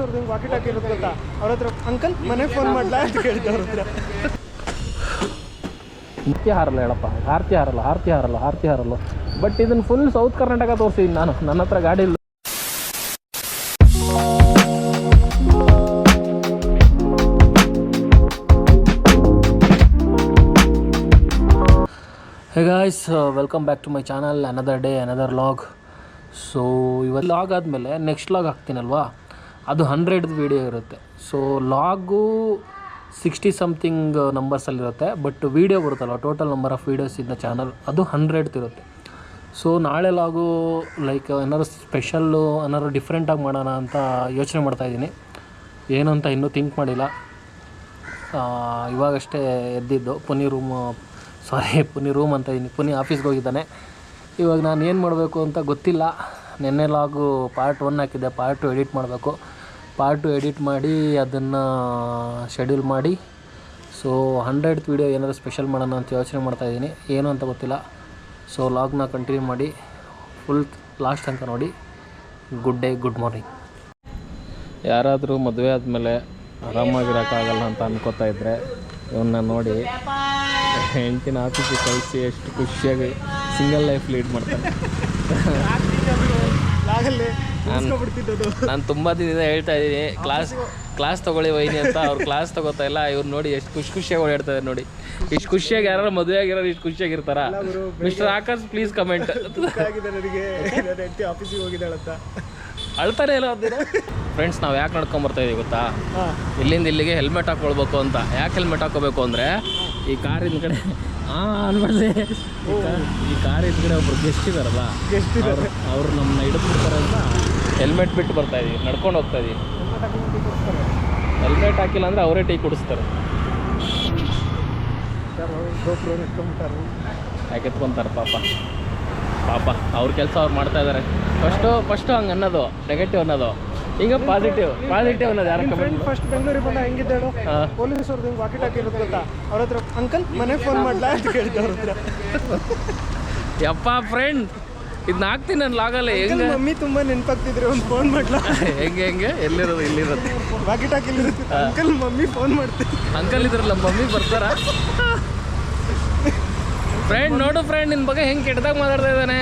ಅವ್ರದ್ದು ಹಿಂಗೆ ವಾಕಿ ಟಾಕಿ ಅವ್ರ ಹತ್ರ, ಅಂಕಲ್, ಮನೆ ಫೋನ್ ಮಾಡ್ಲಾ? ಅಂತ ಅವ್ರ ಹತ್ರ. ನಿತ್ಯ ಹಾರಲ್ಲ ಹೇಳಪ್ಪ. ಆರ್ತಿ ಹಾರಲ್ಲ ಆರ್ತಿ ಹಾರಲ್ಲ ಆರ್ತಿ ಹಾರಲ್ಲ. ಬಟ್ ಇದನ್ನು ಫುಲ್ ಸೌತ್ ಕರ್ನಾಟಕ ತೋರಿಸಿದ್ದೀನಿ ನಾನು. ನನ್ನ ಹತ್ರ ಗಾಡಿ ಇಲ್ಲ. Hey guys welcome back to my channel another day another log so ಇವತ್ತು ಲಾಗ್ ಆದಮೇಲೆ ನೆಕ್ಸ್ಟ್ ಲಾಗ್ ಹಾಕ್ತೀನಲ್ವಾ? ಅದು ಹಂಡ್ರೆಡ್ದು ವೀಡಿಯೋ ಇರುತ್ತೆ. ಸೊ ಲಾಗು ಸಿಕ್ಸ್ಟಿ ಸಮಥಿಂಗ್ ನಂಬರ್ಸಲ್ಲಿರುತ್ತೆ ಬಟ್ ವೀಡಿಯೋ ಬರುತ್ತಲ್ಲ ಟೋಟಲ್ ನಂಬರ್ ಆಫ್ ವೀಡಿಯೋಸ್ ಇದ್ದ ಚಾನಲ್ ಅದು ಹಂಡ್ರೆಡ್ದು ಇರುತ್ತೆ. ಸೊ ನಾಳೆ ಲಾಗು ಲೈಕ್ ಏನಾದ್ರು ಸ್ಪೆಷಲ್ಲು ಏನಾದ್ರು ಡಿಫ್ರೆಂಟಾಗಿ ಮಾಡೋಣ ಅಂತ ಯೋಚನೆ ಮಾಡ್ತಾಯಿದ್ದೀನಿ ಏನು ಅಂತ ಇನ್ನೂ ಥಿಂಕ್ ಮಾಡಿಲ್ಲ. ಇವಾಗಷ್ಟೇ ಎದ್ದಿದ್ದು. ಪುನಿ ರೂಮ್ ಸಾರಿ ಪುನಿ ರೂಮ್ ಅಂತ ಇದ್ದೀನಿ. ಪುನಿ ಆಫೀಸ್ಗೆ ಹೋಗಿದ್ದಾನೆ. ಇವಾಗ ನಾನು ಏನು ಮಾಡಬೇಕು ಅಂತ ಗೊತ್ತಿಲ್ಲ. ನೆನ್ನೆ ಲಾಗು ಪಾರ್ಟ್ ಒನ್ ಹಾಕಿದ್ದೆ ಪಾರ್ಟ್ ಟು ಎಡಿಟ್ ಮಾಡಬೇಕು. ಪಾರ್ಟ್ ಟು ಎಡಿಟ್ ಮಾಡಿ ಅದನ್ನು ಶೆಡ್ಯೂಲ್ ಮಾಡಿ. ಸೊ ಹಂಡ್ರೆಡ್ ವೀಡಿಯೋ ಏನಾದರೂ ಸ್ಪೆಷಲ್ ಮಾಡೋಣ ಅಂತ ಯೋಚನೆ ಮಾಡ್ತಾಯಿದ್ದೀನಿ ಏನು ಅಂತ ಗೊತ್ತಿಲ್ಲ. ಸೊ ಲಾಗ್ನ ಕಂಟಿನ್ಯೂ ಮಾಡಿ ಫುಲ್ ಲಾಸ್ಟ್ ತನಕ ನೋಡಿ. ಗುಡ್ ಡೇ ಗುಡ್ ಮಾರ್ನಿಂಗ್ ಯಾರಾದರೂ ಮದುವೆ ಆದಮೇಲೆ ಆರಾಮಾಗಿರೋಕ್ಕಾಗಲ್ಲ ಅಂತ ಅನ್ಕೋತಾ ಇದ್ದರೆ ಇವನ್ನ ನೋಡಿ ಹೆಂಡತಿನ ಆಫೀಸಿಗೆ ಕಳಿಸಿ ಎಷ್ಟು ಖುಷಿಯಾಗಿ ಸಿಂಗಲ್ ಲೈಫ್ ಲೀಡ್ ಮಾಡ್ತಾರೆ ನಾನು ತುಂಬ ದಿನದಿಂದ ಹೇಳ್ತಾ ಇದ್ದೀನಿ ಕ್ಲಾಸ್ ಕ್ಲಾಸ್ ತೊಗೊಳ್ಳಿ ವೈನಿ ಅಂತ ಅವ್ರು ಕ್ಲಾಸ್ ತಗೋತಾ ಇಲ್ಲ ಇವ್ರು ನೋಡಿ ಎಷ್ಟು ಖುಷಿ ಖುಷಿಯಾಗಿ ಓಡಾಡ್ತಾರೆ ನೋಡಿ. ಇಷ್ಟು ಖುಷಿಯಾಗಿ ಯಾರು ಮದುವೆ ಆಗಿರೋರು ಇಷ್ಟು ಖುಷಿಯಾಗಿರ್ತಾರ ಮಿಸ್ಟರ್ ಆಕಾಶ್ ಪ್ಲೀಸ್ ಕಮೆಂಟ್ ಆಫೀಸಿಗೆ ಹೋಗಿದ್ದಾಳಂತ. ಅಳ್ತಾನೆ ಇಲ್ಲ ಫ್ರೆಂಡ್ಸ್ ನಾವು ಯಾಕೆ ನಡ್ಕೊಂಡ್ ಬರ್ತಾ ಇದೀವಿ ಗೊತ್ತಾ? ಇಲ್ಲಿಂದ ಇಲ್ಲಿಗೆ ಹೆಲ್ಮೆಟ್ ಹಾಕೊಳ್ಬೇಕು ಅಂತ. ಯಾಕೆ ಹೆಲ್ಮೆಟ್ ಹಾಕೋಬೇಕು ಅಂದರೆ ಈ ಕಾರಿನ ಹಿಂದ್ಗಡೆ ಹಾಂ ಅನ್ಬಾರ್ದೆ ಈ ಕಾರ್ ಹಿಂದ್ಗಡೆ ಒಬ್ರು ಗೆಸ್ಟ್ ಇದಾರಲ್ಲ ಗೆಸ್ಟ್ ಇದ್ದಾರೆ ಅವ್ರು ನಮ್ಮನ್ನ ಹಿಡಿದು ಬಿಡ್ತಾರೆ ಅಂತ ಹೆಲ್ಮೆಟ್ ಬಿಟ್ಟು ಬರ್ತಾ ಇದೀವಿ ನಡ್ಕೊಂಡು ಹೋಗ್ತಾ ಇದೀವಿ. ಹೆಲ್ಮೆಟ್ ಹಾಕಿಲ್ಲ ಅಂದ್ರೆ ಅವರೇ ಟೀ ಕುಡಿಸ್ತಾರೆ. ಯಾಕೆತ್ಕೊಂತಾರೆ ಇಟ್ಕೊಂಡ್ಬಿಟ್ಟಾರು ಯಾಕೆ ಎತ್ಕೊಂತಾರೆ ಪಾಪ? ಪಾಪ ಅವ್ರ ಕೆಲಸ ಅವ್ರು ಮಾಡ್ತಾ ಇದ್ದಾರೆ ಫಸ್ಟು ಫಸ್ಟು ಹಂಗೆ ಅನ್ನೋದು ನೆಗೆಟಿವ್ ಅನ್ನೋದು. ಈಗ ಪಾಸಿಟಿವ್ ಪಾಸಿಟಿವ್ ಅನ್ನೋದು ಯಾರು ಫಸ್ಟ್ ಬೆಂಗಳೂರಿಗೆ ಬಂದ ಹೆಂಗಿದ್ದಾಳು? ಪೊಲೀಸ್ ಅವ್ರದ್ದು ಹಿಂಗೆ ವಾಕಿ ಟಾಕಿ ಇರುತ್ತೆ ಗೊತ್ತಾ? ಅವ್ರ ಹತ್ರ ಅಂಕಲ್ ಮನೆಗೆ ಫೋನ್ ಮಾಡ್ಲಾ ಅಂತ ಕೇಳ್ತಾರೆ ಅವ್ರ ಹತ್ರ. ಯಪ್ಪ ಫ್ರೆಂಡ್ ಇದನ್ನ ಹಾಕ್ತೀನಿ ನಾನು ಲಾಗಲ್ಲ ಹೆಂಗೆ? ಮಮ್ಮಿ ತುಂಬಾ ನೆನಪಾಗ್ತಿದ್ರೆ ಒಂದು ಫೋನ್ ಮಾಡ್ಲಾ? ಹೆಂಗೆ ಹೆಂಗೆ? ಎಲ್ಲಿರೋದು ಇಲ್ಲಿರೋದು? ಬಾಕೆಟ್ ಟಾಕಿ ಇರುತ್ತೆ ಅಂಕಲ್ ಮಮ್ಮಿ ಫೋನ್ ಮಾಡ್ತೀನಿ. ಅಂಕಲ್ ಇದ್ರಲ್ಲ ಮಮ್ಮಿ ಬರ್ತಾರ? ಫ್ರೆಂಡ್ ನೋಡು ಫ್ರೆಂಡ್ ನಿನ್ನ ಬಗ್ಗೆ ಹೆಂಗೆ ಕೆಟ್ಟದಾಗ ಮಾತಾಡ್ತಾ ಇದ್ದಾನೆ.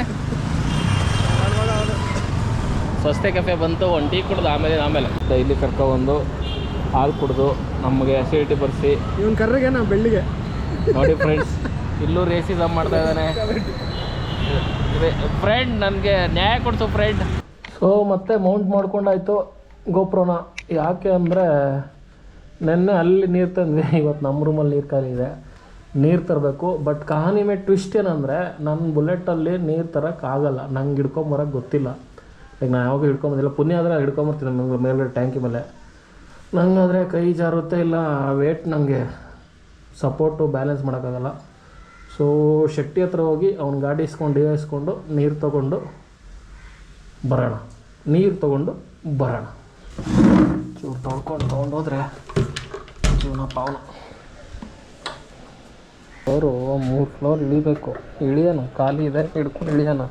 ಸ್ವಸ್ತೆ ಕೆಫೆ ಬಂತು ಒಂದು ಟೀ ಕುಡ್ದು ಆಮೇಲೆ ಆಮೇಲೆ. ಡೈಲಿ ಕರ್ಕೊಬಂದು ಹಾಲು ಕುಡ್ದು ನಮಗೆ ಅಸಿಡಿಟಿ ಬರ್ಸಿ. ಇವನ್ ಕರ್ರಿಗೆ ನಾವು ಬೆಳ್ಳಿಗೆ? ನೋಡಿ ಫ್ರೆಂಡ್ಸ್ ಇಲ್ಲೂ ರೇಸಿಸಮ್ ಮಾಡ್ತಾ ಇದ್ದಾನೆ. ಫ್ರೆಂಡ್ ನನಗೆ ನ್ಯಾಯ ಕೊಡ್ತು ಫ್ರೆಂಡ್ ಸೊ ಮತ್ತೆ ಮೌಂಟ್ ಮಾಡ್ಕೊಂಡಾಯ್ತು ಗೋಪ್ರೋನ ಯಾಕೆ ಅಂದರೆ ನೆನ್ನೆ ಅಲ್ಲಿ ನೀರು ತಂದ್ವಿ. ಇವತ್ತು ನಮ್ಮ ರೂಮಲ್ಲಿ ನೀರು ಖಾಲಿ ನೀರು ತರಬೇಕು. ಬಟ್ ಕಹಾನಿ ಮೇ ಟ್ವಿಸ್ಟ್ ಏನಂದರೆ ನನ್ನ ಬುಲೆಟಲ್ಲಿ ನೀರು ತರೋಕ್ಕಾಗಲ್ಲ ನಂಗೆ ಹಿಡ್ಕೊಂಬರೋಕ್ಕೆ ಗೊತ್ತಿಲ್ಲ. ಈಗ ನಾನು ಯಾವಾಗ ಹಿಡ್ಕೊಂಬಂದಿಲ್ಲ ಪುಣ್ಯ ಆದರೆ ಹಿಡ್ಕೊಂಬರ್ತೀನಿ ನಂಗೆ ಮೇಲ್ಗಡೆ ಟ್ಯಾಂಕಿ ಮೇಲೆ. ನಂಗಾದರೆ ಕೈ ಜಾರುತ್ತೆ ಇಲ್ಲ. ವೇಟ್ ನನಗೆ ಸಪೋರ್ಟು ಬ್ಯಾಲೆನ್ಸ್ ಮಾಡೋಕ್ಕಾಗಲ್ಲ. ಸೊ ಶೆಟ್ಟಿ ಹತ್ರ ಹೋಗಿ ಅವ್ನ ಗಾಡಿ ಇಸ್ಕೊಂಡು ಇಸ್ಕೊಂಡು ನೀರು ತೊಗೊಂಡು ಬರೋಣ. ನೀರು ತೊಗೊಂಡು ಬರೋಣ. ಚೂರು ತೊಳ್ಕೊಂಡು ತೊಗೊಂಡೋದ್ರೆ ಜೀವನ ಪಾವನ. ಅವರು ಮೂರು ಫ್ಲೋರ್ ಇಳಿಬೇಕು. ಇಳಿಯೋಣ ಖಾಲಿ ಇದೆ, ಹಿಡ್ಕೊಂಡು ಇಳಿಯೋಣ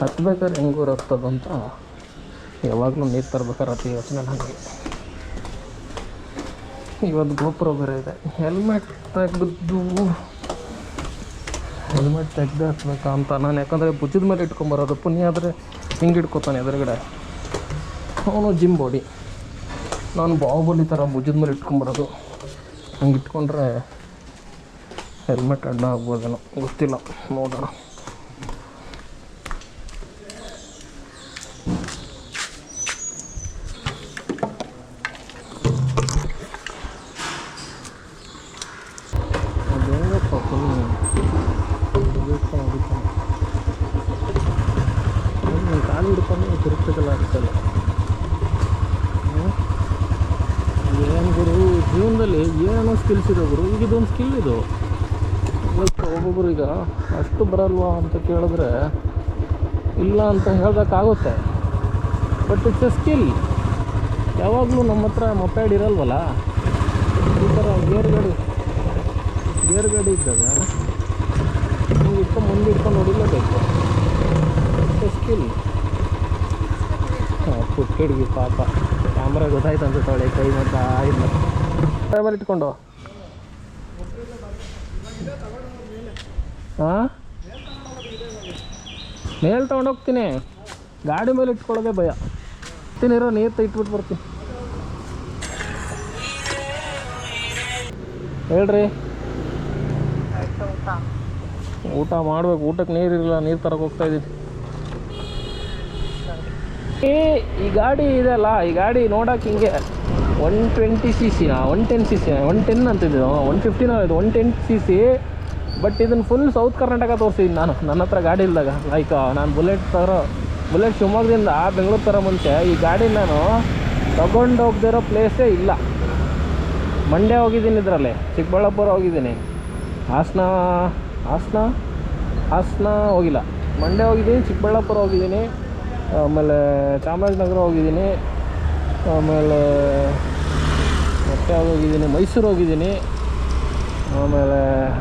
ಹತ್ಬೇಕಾದ್ರೆ ಹೆಂಗೂರು ಹತ್ತದಂತ ಯಾವಾಗಲೂ ನೀರು ತರ್ಬೇಕಾದ್ರೆ ಅತಿ ಯೋಚನೆ ನನಗೆ. ಇವತ್ತು ಗೋಪುರ ಬೇರೆ ಇದೆ. ಹೆಲ್ಮೆಟ್ ತೆಗೆದು. ಹೆಲ್ಮೆಟ್ ತೆಗ್ದು ಹಾಕ್ಬೇಕಾ ಅಂತ ನಾನು ಯಾಕಂದರೆ ಭುಜದ ಮೇಲೆ ಇಟ್ಕೊಂಬರೋದು. ಪುಣ್ಯ ಆದರೆ ಹಿಂಗೆ ಇಟ್ಕೋತಾನೆ ಎದುರುಗಡೆ. ಅವನು ಜಿಮ್ ಬಾಡಿ ನಾನು ಬಾಹುಬಲಿ ಥರ ಭುಜದ ಮೇಲೆ ಇಟ್ಕೊಂಬರೋದು. ಹಂಗೆ ಇಟ್ಕೊಂಡ್ರೆ ಹೆಲ್ಮೆಟ್ ಅಡ್ಡ ಆಗ್ಬೋದೇನೋ. ಗೊತ್ತಿಲ್ಲ. ನೋಡೋಣ ಅದು ಹೆಂಗಪ್ಪ ಫುಲ್ ಕಾಲು ಹಿಡ್ಕೊಂಡು ತಿರುಗ್ತದಲ್ಲ ಏನು ಗುರು? ಜೀವನದಲ್ಲಿ ಏನೇನೋ ಸ್ಕಿಲ್ಸ್ ಇದೆ ಗುರು. ಈಗ ಇದೊಂದು ಸ್ಕಿಲ್ ಇದು. ಒಬ್ಬೊಬ್ಬರು ಈಗ ಅಷ್ಟು ಬರಲ್ವಾ ಅಂತ ಕೇಳಿದ್ರೆ ಇಲ್ಲ ಅಂತ ಹೇಳೋಕ್ಕಾಗುತ್ತೆ ಬಟ್ ಇಟ್ಸ್ ಎ ಸ್ಕಿಲ್ ಯಾವಾಗಲೂ ನಮ್ಮ ಹತ್ರ ಮೊಪ್ಯಾಡ್ ಇರಲ್ವಲ್ಲ? ಈ ಥರ ಗೇರ್ ಗಾಡಿ ಗೇರ್ ಗಾಡಿ ಇದ್ದಾಗ ನೀವು ಇಟ್ಕೊಂಡು ಮುಂದೆ ಇಟ್ಕೊಂಡು ಹೊಡಿಲೇಬೇಕು ಸ್ಕಿಲ್ ಪುಟ್ಟಿಡ್ಗಿ ಪಾಪ. ಕ್ಯಾಮ್ರಾ ಗೊತ್ತಾಯ್ತು ಅಂತ ತೊಳೆ ಕೈ ಮಾಡ್ತಾ ಆಯ್ತು ಡ್ರೈವರ್ ಇಟ್ಕೊಂಡು. ಹಾಂ ಮೇಲೆ ತೊಗೊಂಡೋಗ್ತೀನಿ ಗಾಡಿ ಮೇಲೆ ಇಟ್ಕೊಳ್ಳೋದೇ ಭಯ. ತಿನ್ನಿರೋ ನೀರು ಇಟ್ಬಿಟ್ಟು ಬರ್ತೀನಿ. ಹೇಳ್ರಿ. ಊಟ. ಮಾಡ್ಬೇಕು. ಊಟಕ್ಕೆ ನೀರಿರಲಿಲ್ಲ ನೀರು ತರಕ್ಕೆ ಹೋಗ್ತಾ ಇದ್ದೀನಿ ಈ ಗಾಡಿ ಇದೆಲ್ಲ ಈ ಗಾಡಿ ನೋಡಕ್ಕೆ ಹಿಂಗೆ one twenty C Sina one ten C C one ten ಅಂತಿದ್ದು one ಫಿಫ್ಟಿನ one ten C C but ಇದನ್ನು ಫುಲ್ ಸೌತ್ ಕರ್ನಾಟಕ ತೋರಿಸಿದ್ದೀನಿ ನಾನು, ನನ್ನ ಹತ್ರ ಗಾಡಿ ಇಲ್ದಾಗ. ಲೈಕ್ ನಾನು ಬುಲೆಟ್ ತರೋ ಬುಲೆಟ್ ಶಿವಮೊಗ್ಗದಿಂದ ಬೆಂಗಳೂರು ಥರ ಮುಂಚೆ ಈ ಗಾಡಿ ನಾನು ತಗೊಂಡು ಪ್ಲೇಸೇ ಇಲ್ಲ. ಮಂಡ್ಯ ಹೋಗಿದ್ದೀನಿ ಇದರಲ್ಲಿ, ಚಿಕ್ಕಬಳ್ಳಾಪುರ ಹೋಗಿದ್ದೀನಿ. ಹಾಸನ ಹಾಸನ ಹಾಸನ ಹೋಗಿಲ್ಲ. ಮಂಡ್ಯ ಹೋಗಿದ್ದೀನಿ, ಚಿಕ್ಕಬಳ್ಳಾಪುರ ಹೋಗಿದ್ದೀನಿ. ಆಮೇಲೆ ಚಾಮರಾಜನಗರ ಹೋಗಿದ್ದೀನಿ. ಆಮೇಲೆ ಮತ್ತೆ ಹೋಗಿದ್ದೀನಿ? ಮೈಸೂರು ಹೋಗಿದ್ದೀನಿ. ಆಮೇಲೆ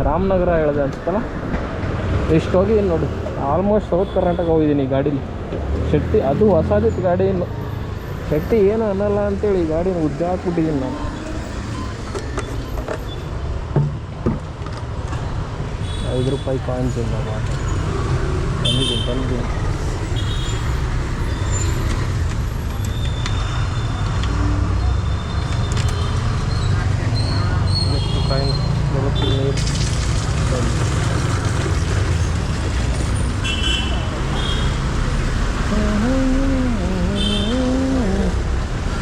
ರಾಮನಗರ ಹೇಳಿದೆ ಅನ್ಸುತ್ತಲ್ಲ? ಇಷ್ಟು ಹೋಗಿದ್ದೀನಿ ನೋಡಿ. ಆಲ್ಮೋಸ್ಟ್ ಸೌತ್ ಕರ್ನಾಟಕ ಹೋಗಿದ್ದೀನಿ ಗಾಡೀಲಿ. ಶೆಟ್ಟಿ, ಅದು ಹೊಸದಿತ್ತು ಗಾಡಿ ಶೆಟ್ಟಿ ಏನು ಅನ್ನಲ್ಲ ಅಂತೇಳಿ ಗಾಡಿನ ಉದ್ದ ಹಾಕ್ಬಿಟ್ಟಿದ್ದೀನಿ ನಾನು. ಐದು ರೂಪಾಯಿ ಕಾಯಿನ್ಸ್ ಇಲ್ಲ ಬಂದಿದ್ದೀನಿ ತಂದಿದ್ದೀನಿ ಎಷ್ಟು ಕಾಯಿನ್ಸ್ ಬರುತ್ತೆ ನೀರು ತಂದು.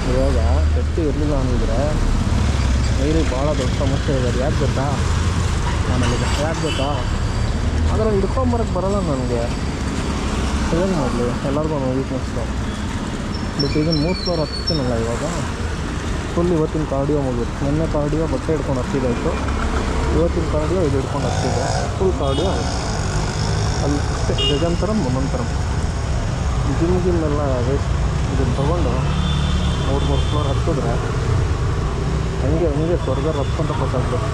ಇವಾಗ ಶಕ್ತಿ ಇರಲಿಲ್ಲ ಅಂದಿದ್ರೆ ನೀರಿಗೆ ಭಾಳ ದೊಡ್ಡ ಸಮಸ್ಯೆ ಇದೆ ಅದು ಯಾಕೆ ಗೊತ್ತಾ ನಾನಲ್ಲಿ ಯಾಕೆ ಗೊತ್ತಾ ಆದರೆ ಹಿಡ್ಕೊಂಬರಕ್ಕೆ ಬರಲ್ಲ ನನಗೆ ಏನು ಮಾಡಲಿ ಎಲ್ಲರಿಗೂ ಒಂದು ವೀಕ್ನೆಸ್ಸು ಬಟ್ ಇದನ್ನು ಮೂರು ಫ್ಲೋರ್ ಹತ್ತೀನಲ್ಲ ಇವಾಗ ಫುಲ್ ಇವತ್ತಿನ ಕಾರ್ಡಿಯೋ ಮುಗಿದು ನಿನ್ನೆ ಕಾರ್ಡಿಯೋ ಬಟ್ಟೆ ಹಿಡ್ಕೊಂಡು ಹತ್ತಿದಾಯ್ತು ಇವತ್ತಿನ ಕಾರ್ಡಿಯೋ ಇದು ಹಿಡ್ಕೊಂಡು ಹತ್ತಿದೆ. ಫುಲ್ ಕಾರ್ಡಿಯೋ ಅಲ್ಲಿ ಅಷ್ಟೇ. ಗಜಂತರಂ ಜಿಮ್ ಜಿಮ್ಮೆಲ್ಲ ವೇಸ್ಟ್ ಇದನ್ನು ತೊಗೊಂಡು ಮೂರು ಮೂರು ಫ್ಲೋರ್ ಹತ್ತಿದ್ರೆ ಹಂಗೆ ಹಂಗೆ ಸ್ವರ್ಗ ರತ್ಕೊಂತ ಗೊತ್ತಾಗ್ಬೇಕು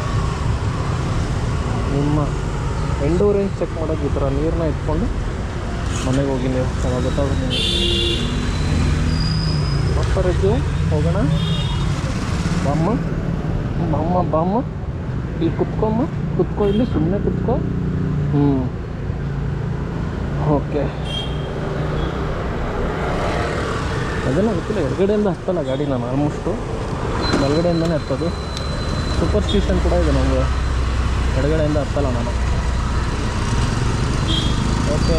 ನಿಮ್ಮ ಎಂಡೂರೆನ್ಸ್ ಚೆಕ್ ಮಾಡೋಕ್ಕೆ ಈ ಥರ ನೀರನ್ನ ಇಟ್ಕೊಂಡು ಮನೆಗೆ ಹೋಗಿ ನೀವು ಚೆನ್ನಾಗಿ ಗೊತ್ತಾಗುತ್ತೆ ನಿಮಗೆ. ಹೋಗೋಣ. ಬಾಮ್ಮ, ಬಮ್ಮ ಬಮ್ಮ. ಇಲ್ಲಿ ಕುತ್ಕೊಮ್ಮ ಕುತ್ಕೊ, ಇಲ್ಲಿ ಸುಮ್ಮನೆ ಕುತ್ಕೊ. ಹ್ಞೂ ಓಕೆ. ಅದೆಲ್ಲ ಗೊತ್ತಿಲ್ಲ ಎಡಗಡೆಯಿಂದ ಹತ್ತಲ್ಲ ಗಾಡಿ ನಾನು ಆಲ್ಮೋಸ್ಟು ಬಲಗಡೆಯಿಂದನೇ ಹತ್ತೋದು. ಸೂಪರ್ ಸ್ಟೀಷನ್ ಕೂಡ ಇದೆ ನಮಗೆ. ಎಡಗಡೆಯಿಂದ ಹತ್ತಲ್ಲ ನಾನು. ಓಕೆ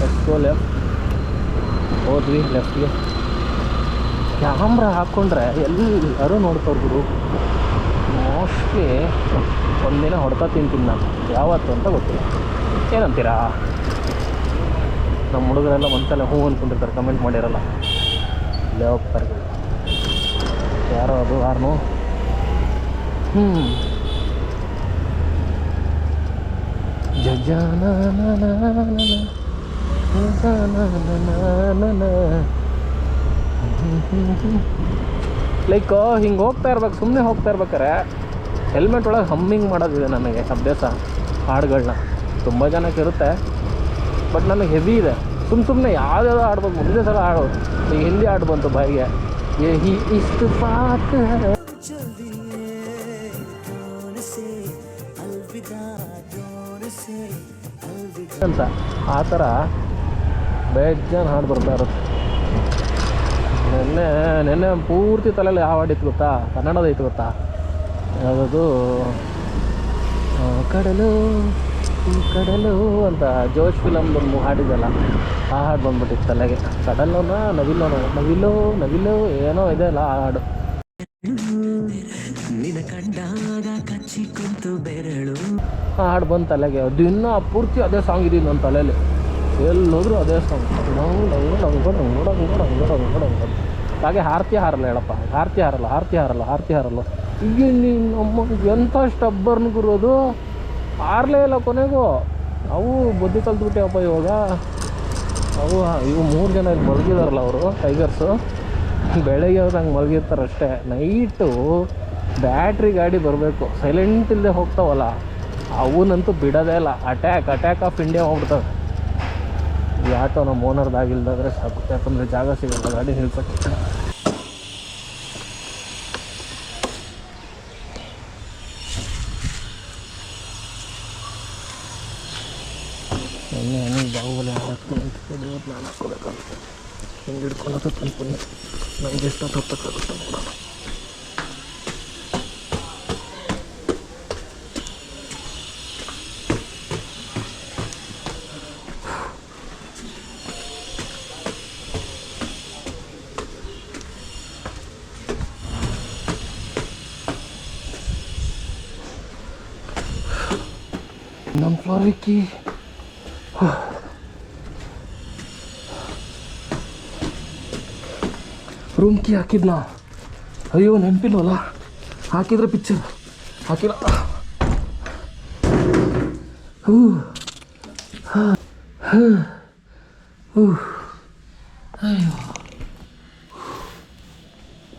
ಲೆಫ್ಟ್ ಗೋ ಲೆಫ್ಟ್ ಹೋದ್ವಿ ಲೆಫ್ಟ್ಗೆ ಕ್ಯಾಮ್ರಾ ಹಾಕ್ಕೊಂಡ್ರೆ ಎಲ್ಲರೂ ನೋಡ್ತಾರೆ ಗುರು ಮೋಸ್ಟ್ಲಿ ಒಂದಿನ ಹೊಡೆತ ತಿಂತೀನಿ ನಾನು. ಯಾವತ್ತು ಅಂತ ಗೊತ್ತಿಲ್ಲ. ಏನಂತೀರಾ? ನಮ್ಮ ಹುಡುಗರೆಲ್ಲ ಒಂದ್ಸಲ ಹೂ ಅಂದ್ಕೊಂಡಿರ್ತಾರೆ ಕಮೆಂಟ್ ಮಾಡಿರಲ್ಲ. ಇಲ್ಲೇ ಹೋಗ್ತಾರೆ. ಯಾರೋ ಅದು, ಯಾರನು? ಹ್ಞೂ ಲೈಕ್ ಹಿಂಗೆ ಹೋಗ್ತಾ ಇರ್ಬೇಕು ಸುಮ್ಮನೆ ಹೋಗ್ತಾ ಇರ್ಬೇಕಾರೆ ಹೆಲ್ಮೆಟ್ ಒಳಗೆ ಹಮ್ಮಿಂಗ್ ಮಾಡೋದಿದೆ ನನಗೆ ಅಭ್ಯಾಸ ಹಾಡುಗಳನ್ನ ತುಂಬ ಜನಕ್ಕೆ ಇರುತ್ತೆ. ಬಟ್ ನನಗೆ ಹೆವಿ ಇದೆ. ಸುಮ್ಮ ಸುಮ್ಮನೆ ಯಾವ್ದಾದ್ರು ಆಡ್ಬೋದು ಮುಂದೆ ಸಲ ಹಾಡು. ಈಗ ಹಿಂದಿ ಹಾಡು ಬಂತು ಬಾಯಿಗೆ. ಇಷ್ಟು ಹೈ. ಅಂತ ಆ ಥರ ಬೇಜಾನ್ ಹಾಡು ಬರ್ತಾ ಇರುತ್ತೆ. ನೆನ್ನೆ ನೆನ್ನೆ ಪೂರ್ತಿ ತಲೆಯಲ್ಲಿ ಯಾವ ಹಾಡಿತ್ತು ಗೊತ್ತಾ? ಕನ್ನಡದ ಐತೆ ಗೊತ್ತಾ? ಯಾವುದದು? ಕಡಲು ಕಡಲು ಅಂತ ಜೋಶ್ ಫಿಲಮ್ ಒಂದು ಹಾಡಿದಲ್ಲ ಆ ಹಾಡು ಬಂದ್ಬಿಟ್ಟಿತ್ತು ತಲೆಗೆ. ಕಡಲೋನ ನವಿಲೋನ ನವಿಲು ನವಿಲು ಏನೋ ಇದೆ ಅಲ್ಲ ಆ ಹಾಡು. ಆ ಹಾಡು ಬಂದು ತಲೆಗೆ. ಅದು ಇನ್ನೂ ಪೂರ್ತಿ ಅದೇ ಸಾಂಗ್ ಇದೀನಿ ನನ್ನ ತಲೆಯಲ್ಲಿ. ಎಲ್ಲೋದ್ರೂ ಅದೇ ಸಾಂಗ್ ಹಾಗೆ ಹಾರ್ತಿ ಹಾರಲ್ಲ ಹೇಳಪ್ಪ. ಹಾರತಿ ಹಾರಲ್ಲ ಹಾರತಿ ಹಾರಲ್ಲ ಹಾರತಿ ಹಾರಲ್ಲ. ಈಗ ನಮ್ಮ ಎಂಥ ಸ್ಟಬ್ಬರ್ನ್ ಗುರೋದು ಹಾರಲೇ ಇಲ್ಲ ಕೊನೆಗೂ. ಅವು ಬುದ್ಧಿ ಕಲ್ತ್ಬಿಟ್ಟೆವಪ್ಪ ಇವಾಗ. ಅವು ಇವು ಮೂರು ಜನ ಇಲ್ಲಿ ಮಲಗಿದಾರಲ್ಲ ಅವರು ಟೈಗರ್ಸು ಬೆಳಗ್ಗೆ ಅವ್ರು ಹಂಗೆ ಮಲಗಿರ್ತಾರೆ ಅಷ್ಟೇ. ನೈಟು ಬ್ಯಾಟ್ರಿ ಗಾಡಿ ಬರಬೇಕು. ಸೈಲೆಂಟ್ ಇಲ್ಲದೆ ಹೋಗ್ತಾವಲ್ಲ. ಅವನಂತೂ ಬಿಡೋದೇ ಇಲ್ಲ. ಅಟ್ಯಾಕ್ ಅಟ್ಯಾಕ್ ಆಫ್ ಇಂಡಿಯಾ ಹೋಗ್ಬಿಡ್ತವೆ. आटो नम ओनर आगे साकु या जगह से गाड़ी निल हिडको तक नमेंट ನಮ್ಮ ಕಿ ವಿಕ್ಕಿ ರೂಮ್ ಕೀ ಹಾಕಿದ್ನ ಅಯ್ಯೋ ನೆನಪಿಲ್ವಲ್ಲ ಹಾಕಿದ್ರೆ ಪಿಕ್ಚರ್ ಹಾಕಿಲ್ಲ ಹೂ ಹೂ ಅಯ್ಯೋ.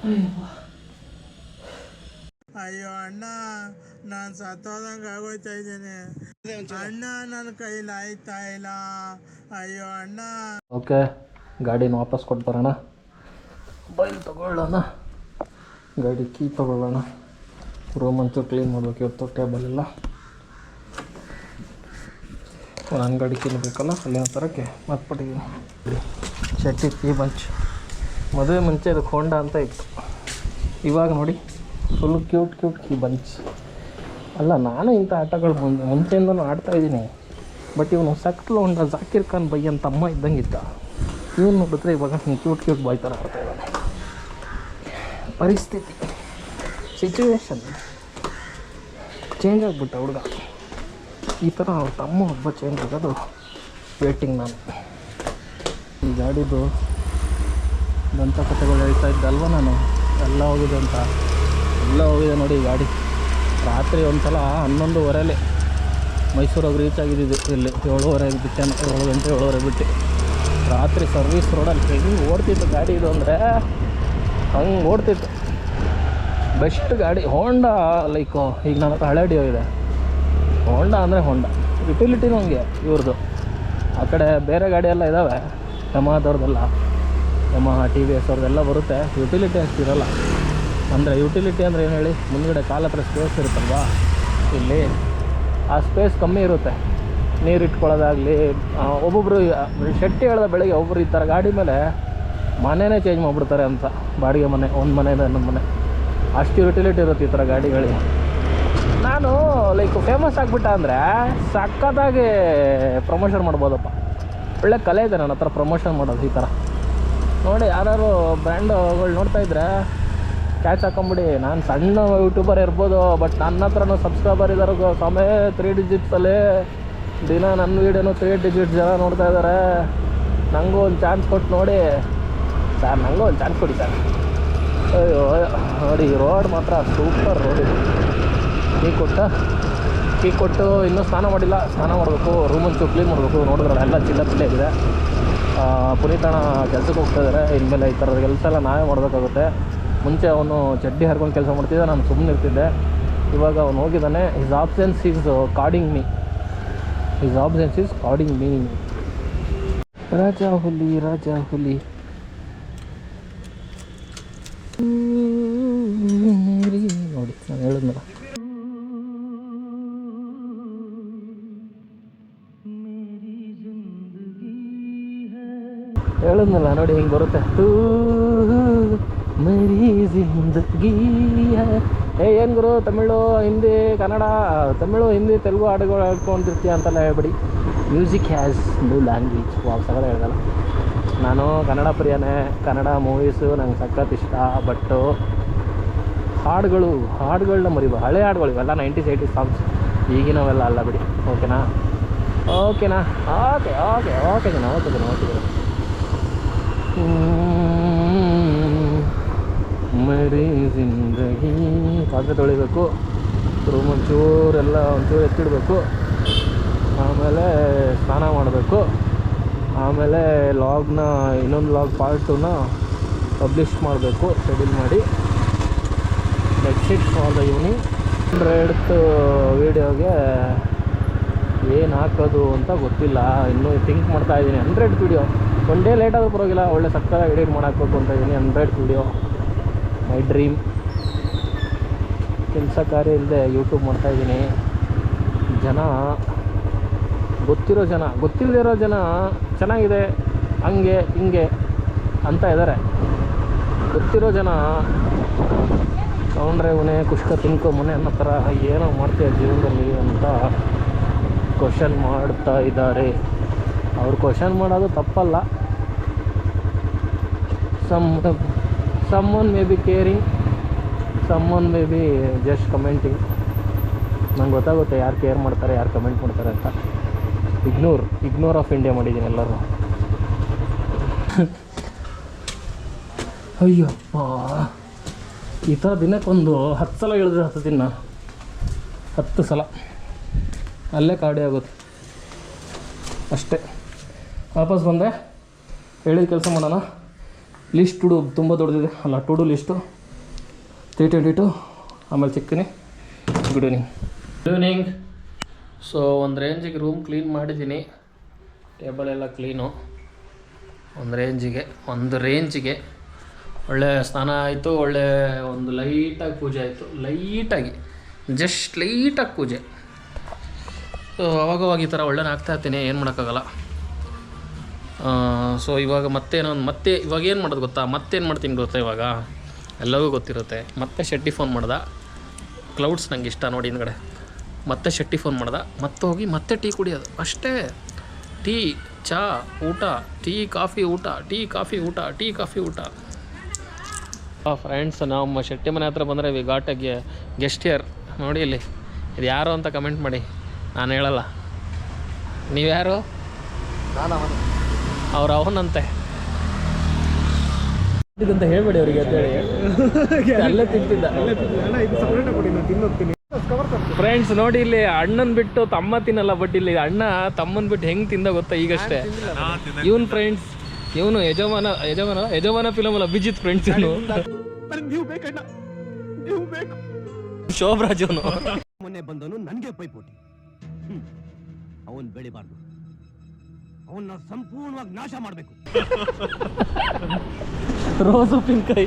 ಅಯ್ಯೋ ಅಯ್ಯೋ ಅಣ್ಣ ನಾನು ಸತ್ತೋದಂಗೆ ಆಗೋಯ್ತಾ ಇದ್ದೀನಿ. ಅಣ್ಣ ನನ್ನ ಕೈಲಿ ಆಯ್ತಾ ಇಲ್ಲ. ಅಯ್ಯೋ ಅಣ್ಣ. ಓಕೆ, ಗಾಡಿನ ವಾಪಸ್ ಕೊಟ್ಟು ಬರೋಣ. ಮೊಬೈಲ್ ತಗೊಳ್ಳೋಣ. ಗಾಡಿ ಕೀ ತಗೊಳ್ಳೋಣ. ರೂಮ್ ಅಂತೂ ಕ್ಲೀನ್ ಮಾಡ್ಬೇಕು, ಇವತ್ತು ಟೇಬಲ್ ಎಲ್ಲ ನನ್ನ ಗಾಡಿ ಕೀನು ಬೇಕಲ್ಲ ಅಲ್ಲಿನ ತರಕ್ಕೆ ಮತ್ಬಿಟ್ಟಿದ್ದೀನಿ. ಶೆಟ್ಟಿ ಕೀ ಬಂಚ್ ಮದುವೆ ಮುಂಚೆ ಅದು ಹೋಂಡ ಅಂತ ಇತ್ತು. ಇವಾಗ ನೋಡಿ full cute cute key bunch ಅಲ್ಲ, ನಾನು ಇಂಥ ಆಟಗಳು ಮುಂದೆ ಆಡ್ತಾ ಇದ್ದೀನಿ. ಬಟ್ ಇವನು ಸಕ್ಲು ಹೊಂಡ ಜಾಕಿರ್ ಖಾನ್ ಬೈ ಅಂತ ತಮ್ಮ ಇದ್ದಂಗಿದ್ದ. ಇವನು ನೋಡಿದ್ರೆ ಇವಾಗ ಕ್ಯೂಟ್ ಕ್ಯೂಟ್ ಬಾಯ್ ಥರ ಇದ್ದಾನೆ. ಪರಿಸ್ಥಿತಿ ಸಿಚುವೇಶನ್ ಚೇಂಜ್ ಆಗಿಬಿಟ್ಟ ಹುಡುಗ. ಈ ಥರ ಅವ್ರ ತಮ್ಮ ಹಬ್ಬ ಚೇಂಜ್ ಆಗೋದು ವೇಟಿಂಗ್ ನಾನು. ಈ ಗಾಡಿದು ದಂತಕಥೆಗಳು ಹೇಳ್ತಾ ಇದ್ದಲ್ವ ನಾನು? ಎಲ್ಲ ಹೋಗಿದೆ ಅಂತ. ಎಲ್ಲ ಹೋಗಿದೆ ನೋಡಿ ಗಾಡಿ. ರಾತ್ರಿ ಒಂದು ಸಲ ಹನ್ನೊಂದುವರೆಯಲ್ಲಿ ಮೈಸೂರಿಗೆ ರೀಚ್ ಆಗಿದ್ದಿದ್ದು ಇಲ್ಲಿ. ಏಳುವರೆ ಬಿಟ್ಟೆ ಏಳು ಗಂಟೆ, ಏಳುವರೆ ಬಿಟ್ಟು. ರಾತ್ರಿ ಸರ್ವಿಸ್ ರೋಡಲ್ಲಿ ಹೆಂಗೆ ಓಡ್ತಿತ್ತು ಗಾಡಿ ಇದು ಅಂದರೆ? ಹಂಗೆ ಓಡ್ತಿತ್ತು. ಬೆಸ್ಟ್ ಗಾಡಿ ಹೋಂಡಾ ಲೈಕ್ ಈಗ ನನ್ನ ಹಳೆ ಡಿಯೋ ಇದೆ. ಹೋಂಡಾ ಅಂದರೆ ಹೋಂಡಾ ಯುಟಿಲಿಟಿನೂ ಹಂಗೆ ಇವ್ರದ್ದು ಆ ಕಡೆ ಬೇರೆ ಗಾಡಿ ಎಲ್ಲ ಇದ್ದಾವೆ ಯಮಹದವ್ರದ್ದೆಲ್ಲ ಯಮಹ ಟಿ ವಿ ಎಸ್ ಅವ್ರದ್ದೆಲ್ಲ ಬರುತ್ತೆ. ಯುಟಿಲಿಟಿ ಅಷ್ಟಿರಲ್ಲ ಅಂದರೆ ಯುಟಿಲಿಟಿ ಅಂದರೆ ಏನು ಹೇಳಿ, ಮುಂದ್ಗಡೆ ಕಾಲ ಹತ್ರ ಸ್ಪೇಸ್ ಇರುತ್ತಲ್ವಾ? ಇಲ್ಲಿ ಆ ಸ್ಪೇಸ್ ಕಮ್ಮಿ ಇರುತ್ತೆ. ನೀರು ಇಟ್ಕೊಳ್ಳೋದಾಗಲಿ ಒಬ್ಬೊಬ್ಬರು ಶೆಟ್ಟಿ ಹೇಳ್ದ ಬೆಳಗ್ಗೆ ಒಬ್ಬರು ಈ ಥರ ಗಾಡಿ ಮೇಲೆ ಮನೆನೇ ಚೇಂಜ್ ಮಾಡಿಬಿಡ್ತಾರೆ ಅಂತ. ಬಾಡಿಗೆ ಮನೆ, ಒಂದು ಮನೆಯಿಂದ ಇನ್ನೊಂದು ಮನೆ. ಅಷ್ಟು ಯುಟಿಲಿಟಿ ಇರುತ್ತೆ ಈ ಥರ ಗಾಡಿಗಳಿಗೆ. ನಾನು ಲೈಕ್ ಫೇಮಸ್ ಆಗಿಬಿಟ್ಟ ಅಂದರೆ ಸಖತ್ತಾಗಿ ಪ್ರಮೋಷನ್ ಮಾಡ್ಬೋದಪ್ಪ. ಒಳ್ಳೆ ಕಲೆ ಇದೆ ನನ್ನ ಹತ್ರ ಪ್ರಮೋಷನ್ ಮಾಡೋದು ಈ ಥರ ನೋಡಿ ಯಾರು ಬ್ರ್ಯಾಂಡ್ಗಳು ನೋಡ್ತಾ ಇದ್ರೆ ಕ್ಯಾಚ್ ಹಾಕೊಂಬಿಡಿ. ನಾನು ಸಣ್ಣ ಯೂಟ್ಯೂಬರ್ ಇರ್ಬೋದು ಬಟ್ ನನ್ನ ಹತ್ರನೂ ಸಬ್ಸ್ಕ್ರೈಬರ್ ಇದ್ದಾರೆ ಸಮಯ ತ್ರೀ ಡಿಜಿಟ್ಸಲ್ಲಿ ದಿನ ನನ್ನ ವೀಡಿಯೋನು ತ್ರೀ ಡಿಜಿಟ್ಸ್ ಜನ ನೋಡ್ತಾ ಇದ್ದಾರೆ ನನಗೂ ಒಂದು ಚಾನ್ಸ್ ಕೊಟ್ಟು ನೋಡಿ. ಸರ್ ನನಗೂ ಒಂದು ಚಾನ್ಸ್ ಕೊಡಿ ಸರ್ ಅಯ್ಯೋ, ನೋಡಿ ರೋಡ್ ಮಾತ್ರ ಸೂಪರ್ ರೋಡ್ ಇದು. ಕೀ ಕೊಟ್ಟ ಕೀ ಕೊಟ್ಟು ಇನ್ನೂ ಸ್ನಾನ ಮಾಡಿಲ್ಲ. ಸ್ನಾನ ಮಾಡಬೇಕು ರೂಮ್ ಚೂ ಕ್ಲೀನ್ ಮಾಡಬೇಕು. ನೋಡಿದ್ರೆ ಎಲ್ಲ ಚಿಲ್ಲ ಚಿಲ್ಲ ಇದೆ ಪುನೀತಾಣ ಕೆಲ್ಸಕ್ಕೆ ಹೋಗ್ತಾ ಇದ್ದಾರೆ ಇನ್ಮೇಲೆ ಈ ಥರದ ಕೆಲಸ ಎಲ್ಲ ನಾವೇ ಮಾಡಬೇಕಾಗುತ್ತೆ. ಮುಂಚೆ ಅವನು ಚಡ್ಡಿ ಹರ್ಕೊಂಡು ಕೆಲಸ ಮಾಡ್ತಿದ್ದೆ, ನಾನು ಸುಮ್ಮನೆ ಇರ್ತಿದ್ದೆ. ಇವಾಗ ಅವನು ಹೋಗಿದ್ದಾನೆ. ಹಿಸ್ ಆಬ್ಸೆನ್ಸ್ ಈಸ್ ಕಾಡಿಂಗ್ ಮೀ ಹಿಸ್ ಆಬ್ಸೆನ್ಸ್ ಈಸ್ ಕಾಡಿಂಗ್ ಮೀ ರಾಜ ಹುಲಿ ರಾಜ ಹುಲಿ ನೋಡಿ, ನಾನು ಹೇಳಿದ್ನಲ್ಲ. ಹೇಳಿದ್ನಲ್ಲ, ನೋಡಿ, ಹಿಂಗೆ ಬರುತ್ತೆ. ಮೇರಿ ಜಿಂದಗಿ. ಏ ಏನು ಗುರು ತಮಿಳು, ಹಿಂದಿ, ಕನ್ನಡ, ತಮಿಳು, ಹಿಂದಿ, ತೆಲುಗು ಹಾಡುಗಳು ಹೇಳ್ಕೊಂಡಿರ್ತೀಯ ಅಂತೆಲ್ಲ ಹೇಳ್ಬಿಡಿ. Music has new language wow ಸಗಲ ಹೇಳ್ದಲ್ಲ. ನಾನು ಕನ್ನಡ ಪ್ರಿಯನೇ. ಕನ್ನಡ ಮೂವೀಸು ನಂಗೆ ಸಖತ್ ಇಷ್ಟ. ಬಟ್ಟು ಹಾಡುಗಳು ಹಾಡುಗಳನ್ನ ಮರಿಬ, ಹಳೆ ಹಾಡುಗಳು ಇವೆಲ್ಲ ನೈಂಟೀಸ್, ಏಯ್ಟೀಸ್ ಸಾಂಗ್ಸ್ ಈಗಿನವೆಲ್ಲ ಅಲ್ಲ ಬಿಡಿ. ಓಕೆನಾ ಓಕೆನಾ ಓಕೆ ಓಕೆ ಓಕೆ ಜನ ಓಕೆ ಜನ ಓಕೆ ಜನ. ಮರಿ ಜಿಂದಗಿ. ಪಾತ್ರೆ ತೊಳಿಬೇಕು. ರೂಮ್ ಒಂಚೂರೆಲ್ಲ ಒಂಚೂರು ಎತ್ತಿಡಬೇಕು. ಆಮೇಲೆ ಸ್ನಾನ ಮಾಡಬೇಕು. ಆಮೇಲೆ ಲಾಗ್ನ ಇನ್ನೊಂದು ಲಾಗ್ ಪಾರ್ಟನ್ನ ಪಬ್ಲಿಷ್ ಮಾಡಬೇಕು ಶೆಡ್ಯೂಲ್ ಮಾಡಿ. Bedsheet for the evening hundredth ವೀಡಿಯೋಗೆ ಏನು ಹಾಕೋದು ಅಂತ ಗೊತ್ತಿಲ್ಲ. ಇನ್ನೂ ಥಿಂಕ್ ಮಾಡ್ತಾ ಇದ್ದೀನಿ. Hundred video one day late ಆದರೂ ಪರವಾಗಿಲ್ಲ. ಒಳ್ಳೆ ಸಕ್ಕತ್ತಾಗಿ ಎಡಿಟ್ ಮಾಡಾಕ್ಬೇಕು ಅಂತ ಇದ್ದೀನಿ. ಹಂಡ್ರೆಡ್ ವೀಡಿಯೋ ಮೈ ಡ್ರೀಮ್ ಕೆಲಸ ಕಾರ್ಯ ಇಲ್ಲದೆ ಯೂಟ್ಯೂಬ್ ಮಾಡ್ತಾಯಿದ್ದೀನಿ ಜನ, ಗೊತ್ತಿರೋ ಜನ ಗೊತ್ತಿಲ್ಲದೆ ಇರೋ ಜನ ಚೆನ್ನಾಗಿದೆ, ಹಂಗೆ, ಹಿಂಗೆ ಅಂತ ಇದ್ದಾರೆ. ಗೊತ್ತಿರೋ ಜನ, ತೊಗೊಂಡ್ರೆ ಮನೆ ಕುಷ್ಕ ತಿನ್ಕೊ ಮನೆ ಅನ್ನೋ ಥರ ಏನೋ ಮಾಡ್ತೀಯ ಜೀವನದಲ್ಲಿ ಅಂತ ಕ್ವಶನ್ ಮಾಡ್ತಾ ಇದ್ದಾರೆ. ಅವ್ರು ಕ್ವಶನ್ ಮಾಡೋದು ತಪ್ಪಲ್ಲ. Some some one may be caring someone may be just commenting ನಂಗೆ ಗೊತ್ತಾಗುತ್ತೆ ಯಾರು ಕೇರ್ ಮಾಡ್ತಾರೆ, ಯಾರು ಕಮೆಂಟ್ ಮಾಡ್ತಾರೆ ಅಂತ. ಇಗ್ನೋರ್ ಇಗ್ನೋರ್ ಆಫ್ ಇಂಡಿಯಾ ಮಾಡಿದ್ದೀನಿ ಎಲ್ಲರೂ ಅಯ್ಯಪ್ಪ. ಈ ಥರ ದಿನಕ್ಕೊಂದು ಹತ್ತು ಸಲ ಹೇಳಿದ್ರೆ ಹತ್ತು ದಿನ. ಹತ್ತು ಸಲ. ಅಲ್ಲೇ ಕಾಡಿ ಆಗುತ್ತೆ ಅಷ್ಟೇ. ವಾಪಸ್ ಬಂದೆ ಹೇಳಿದ ಕೆಲಸ ಮಾಡೋಣ. ಲಿಸ್ಟ್ ಟು ತುಂಬ ದೊಡ್ಡದಿದೆ. ಅಲ್ಲ to do list three twenty two ಆಮೇಲೆ ಸಿಗ್ತೀನಿ. Good evening good evening so ಒಂದು ರೇಂಜಿಗೆ ರೂಮ್ ಕ್ಲೀನ್ ಮಾಡಿದ್ದೀನಿ. ಟೇಬಲ್ ಎಲ್ಲ ಕ್ಲೀನು ಒಂದು ರೇಂಜಿಗೆ ಒಂದು ರೇಂಜಿಗೆ ಒಳ್ಳೆ ಸ್ನಾನ ಆಯಿತು, ಒಳ್ಳೆ ಒಂದು ಲೈಟಾಗಿ ಪೂಜೆ ಆಯಿತು. ಲೈಟಾಗಿ ಜಸ್ಟ್ ಲೈಟಾಗಿ ಪೂಜೆ. ಸೊ ಅವಾಗವಾಗ ಈ ಥರ ಒಳ್ಳೆನ ಆಗ್ತಾ ಇರ್ತೀನಿ. ಏನು ಮಾಡೋಕ್ಕಾಗಲ್ಲ. ಸೊ ಇವಾಗ ಮತ್ತೇನೋ ಮತ್ತೆ ಇವಾಗ ಏನು ಮಾಡೋದು ಗೊತ್ತಾ? ಮತ್ತೇನು ಮಾಡ್ತೀನಿ ಗೊತ್ತಾ ಇವಾಗ? ಎಲ್ಲವೂ ಗೊತ್ತಿರುತ್ತೆ. ಮತ್ತೆ ಶೆಟ್ಟಿ ಫೋನ್ ಮಾಡ್ದ. ಕ್ಲೌಡ್ಸ್ ನಂಗೆ ಇಷ್ಟ ನೋಡಿ ಹಿಂದ್ಗಡೆ. ಮತ್ತೆ ಶೆಟ್ಟಿ ಫೋನ್ ಮಾಡ್ದ. ಮತ್ತೆ ಹೋಗಿ ಮತ್ತೆ ಟೀ ಕುಡಿಯೋದು. ಅಷ್ಟೇ. ಟೀ, ಚಾ, ಊಟ, ಟೀ, ಕಾಫಿ, ಊಟ, ಟೀ, ಕಾಫಿ, ಊಟ, ಟೀ, ಕಾಫಿ, ಊಟ. ಫ್ರೆಂಡ್ಸ್ ನಮ್ಮ ಶೆಟ್ಟಿ ಮನೆ ಹತ್ರ ಬಂದರೆ we got a guest here ನೋಡಿ ಇಲ್ಲಿ. ಇದು ಯಾರು ಅಂತ ಕಮೆಂಟ್ ಮಾಡಿ. ನಾನು ಹೇಳಲ್ಲ. ನೀವ್ಯಾರು? ಅವ್ರು ಅವನಂತೆ. ಅಂತ ಹೇಳ್ಬೇಡಿ ಅವರಿಗೆ ಅಂತ ಹೇಳಿ. ಅಲ್ಲೇ ತಿಂತಿದ್ದ. ಫ್ರೆಂಡ್ಸ್ ನೋಡಿ ಇಲ್ಲಿ ಅಣ್ಣನ್ ಬಿಟ್ಟು ತಮ್ಮ ತಿನ್ನಲ್ಲ ಬಟ್ ಇಲ್ಲಿ ಅಣ್ಣ ತಮ್ಮನ್ ಬಿಟ್ಟು ಹೆಂಗ್ ತಿಂದ ಗೊತ್ತಾ ಈಗಷ್ಟೇ? ಇವನ್ ಫ್ರೆಂಡ್ಸ್ ಇವನು ಯಜಮಾನ ಯಜಮಾನ ಯಜಮಾನ ಫಿಲಮ್ ಅಲ್ಲ ಅಭಿಜಿತ್ ಫ್ರೆಂಡ್ಸ್ ಇವನು. ಶೋಭರಾಜ್ ಅವನು. ಮೊನ್ನೆ ಬಂದವನು ನನಗೆ ಪೈಪೋಟಿ. ಅವನ್ ಬೆಳಿಬಾರ್ದು. ಅವನ್ನ ಸಂಪೂರ್ಣವಾಗಿ ನಾಶ ಮಾಡಬೇಕು. Rose pink. ಐ